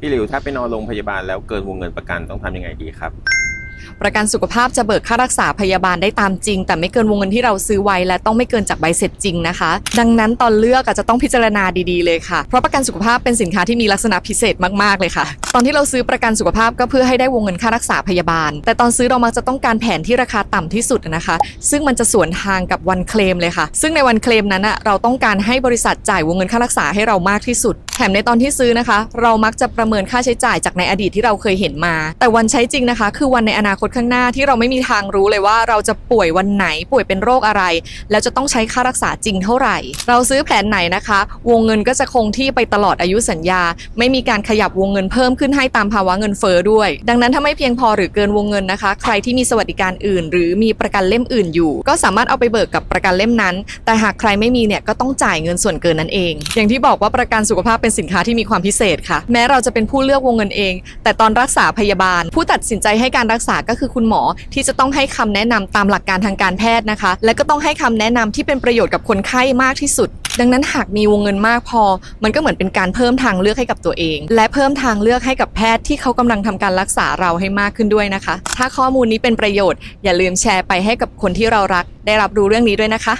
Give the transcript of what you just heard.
พี่หลิวถ้าไปนอนโรงพยาบาลแล้วเกินวงเงินประกันต้องทำยังไงดีครับ ประกันสุขภาพจะเบิกค่ารักษาพยาบาลได้ตามจริง แต่ไม่เกินวงเงินที่เราซื้อไว้และต้องไม่เกินจากใบเสร็จจริงนะคะ ดังนั้นตอนเลือกอาจจะต้องพิจารณาดีๆเลยค่ะ เพราะประกันสุขภาพเป็นสินค้าที่มีลักษณะพิเศษมากๆเลยค่ะ ตอนที่เราซื้อประกันสุขภาพก็เพื่อให้ได้วงเงินค่ารักษาพยาบาล แต่ตอนซื้อเรามักจะต้องการแผนที่ราคาต่ำที่สุดนะคะ ซึ่งมันจะสวนทางกับวันเคลมเลยค่ะ ซึ่งในวันเคลมนั้นอะเราต้องการให้บริษัทจ่ายวงเงินค่ารักษาให้เรามากที่สุด ถมในตอนที่ซื้อนะคะ เรามักจะประเมินค่าใช้จ่ายจากในอดีตที่เราเคยเห็นมา แต่วันใช้จริงนะคะ คือวันในอนาคตข้างหน้าที่เราไม่มีทางรู้เลยว่าเราจะป่วยวันไหนป่วยเป็นโรคอะไร แล้วจะต้องใช้ค่ารักษาจริงเท่าไหร่ เราซื้อแผนไหนนะคะ วงเงินก็จะคงที่ไปตลอดอายุสัญญา ไม่มีการขยับวงเงินเพิ่มขึ้นให้ตามภาวะเงินเฟ้อด้วย ดังนั้นถ้าไม่เพียงพอหรือเกินวงเงินนะคะ ใครที่มีสวัสดิการอื่น หรือมีประกันเล่มอื่นอยู่ ก็สามารถเอาไปเบิกกับประกันเล่มนั้น แต่หากใครไม่มีเนี่ยก็ต้องจ่ายเงินส่วนเกินนั่นเอง อย่างที่บอกว่าประกันสุขภาพเป็นสินค้าที่มีความพิเศษค่ะ แม้เราจะเป็นผู้เลือกวงเงินเอง แต่ตอนรักษาพยาบาล ผู้ตัดสินใจให้การรักษาก็คือคุณหมอที่จะต้องให้คำแนะนำตามหลักการทางการแพทย์นะคะ และก็ต้องให้คำแนะนำที่เป็นประโยชน์กับคนไข้มากที่สุดดังนั้นหากมีวงเงินมากพอ มันก็เหมือนเป็นการเพิ่มทางเลือกให้กับตัวเอง และเพิ่มทางเลือกให้กับแพทย์ที่เขากำลังทำการรักษาเราให้มากขึ้นด้วยนะคะ ถ้าข้อมูลนี้เป็นประโยชน์ อย่าลืมแชร์ไปให้กับคนที่เรารัก ได้รับรู้เรื่องนี้ด้วยนะคะ